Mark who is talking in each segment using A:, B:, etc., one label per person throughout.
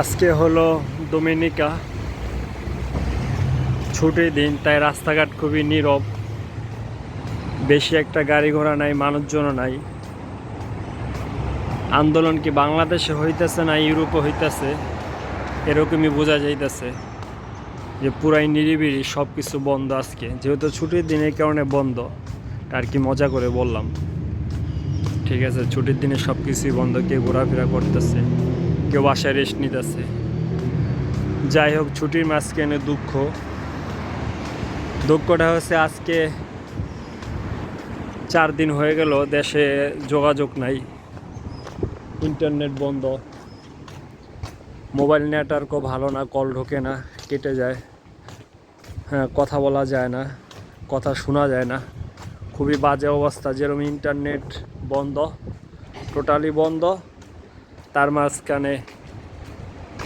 A: আজকে হলো ডোমিনিকা। ছুটির দিন, তাই রাস্তাঘাট খুবই নীরব। বেশি একটা গাড়ি ঘোড়া নাই, মানুষজনও নাই। আন্দোলন কি বাংলাদেশে হইতেছে না ইউরোপে হইতেছে, এরকমই বোঝা যাইতেছে যে পুরাই নিরিবিড়ি সব কিছু বন্ধ আজকে। যেহেতু ছুটির দিনের কারণে বন্ধ আর কি মজা করে বললাম। ঠিক আছে, ছুটির দিনে সব কিছুই বন্ধ, কেউ ঘোরাফেরা করতেছে। কেউ বাসায় রেস্ট নিতেছে। যাই হোক, ছুটির মাঝখানে দুঃখ। দুঃখটা হচ্ছে আজকে চার দিন হয়ে গেল, দেশে যোগাযোগ নাই। ইন্টারনেট বন্ধ। মোবাইল নেটওয়ার্কও ভালো না, কল ঢোকে না, কেটে যায়। হ্যাঁ কথা বলা যায় না, কথা শোনা যায় না। খুবই বাজে অবস্থা, যেরকম ইন্টারনেট বন্ধ টোটালি বন্ধ। তার মাঝখানে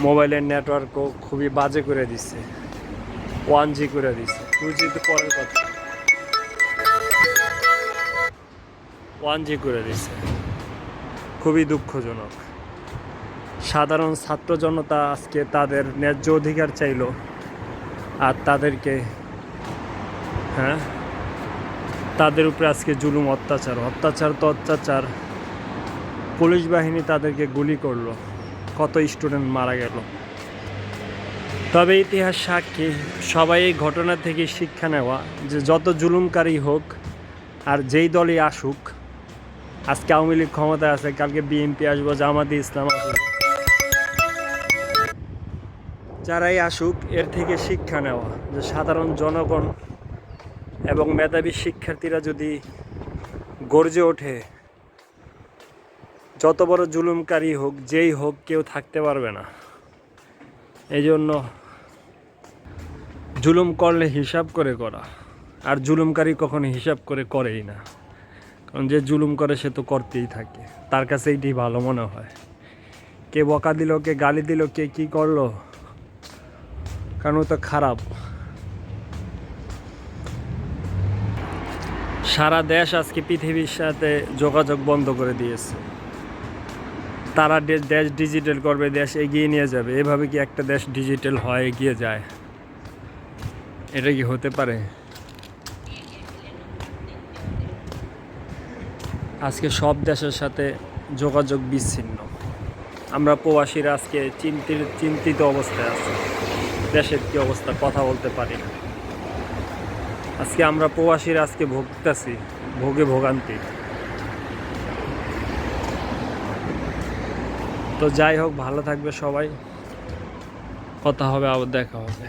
A: মোবাইলের নেটওয়ার্কও খুবই বাজে করে দিচ্ছে ওয়ান জি করে দিচ্ছে টু জি তো পরের কথা। ওয়ান জি করে দিচ্ছে খুবই দুঃখজনক। সাধারণ ছাত্র জনতা আজকে তাদের ন্যায্য অধিকার চাইলো আর তাদেরকে হ্যাঁ তাদের উপরে আজকে জুলুম, অত্যাচার। অত্যাচার তো অত্যাচার। পুলিশ বাহিনী তাদেরকে গুলি করল। কত স্টুডেন্ট মারা গেল। তবে ইতিহাস সাক্ষী, সবাই এই ঘটনা থেকে শিক্ষা নেওয়া যে যত জুলুমকারী হোক আর যেই দলই আসুক, আজকে আওয়ামী লীগ ক্ষমতায় আছে, কালকে বিএনপি আসব, জামাতি ইসলাম আসবে। যারাই আসুক, এর থেকে শিক্ষা নেওয়া যে সাধারণ জনগণ এবং মেধাবী শিক্ষার্থীরা যদি গর্জে ওঠে যত বড় জুলুমকারী হোক, যেই হোক, কেউ থাকতে পারবে না। এই জন্য জুলুম করলে হিসাব করে করা, আর জুলুমকারী কখনো হিসাব করে করেই না। কারণ যে জুলুম করে, সে তো করতেই থাকে। তার কাছে এইটি ভালো মনে হয়। কে বকা দিল, কে গালি দিল, কে কি করল, কারণ তো খারাপ। সারা দেশ আজকে পৃথিবীর সাথে যোগাযোগ বন্ধ করে দিয়েছে। তারা দেশ ডিজিটাল করবে, দেশ এগিয়ে নিয়ে যাবে। এভাবে কি একটা দেশ ডিজিটাল হয় এগিয়ে যায়? এটা কি হতে পারে? আজকে সব দেশের সাথে যোগাযোগ বিচ্ছিন্ন। আমরা প্রবাসীরা আজকে চিন্তিত চিন্তিত অবস্থায় আছি। দেশের কি অবস্থা কথা বলতে পারি না। আজকে আমরা প্রবাসীরা আজকে ভুগতেছি, ভোগে ভোগান্তি। তো যাই হোক ভালো থাকবে সবাই। কথা হবে আবার দেখা হবে।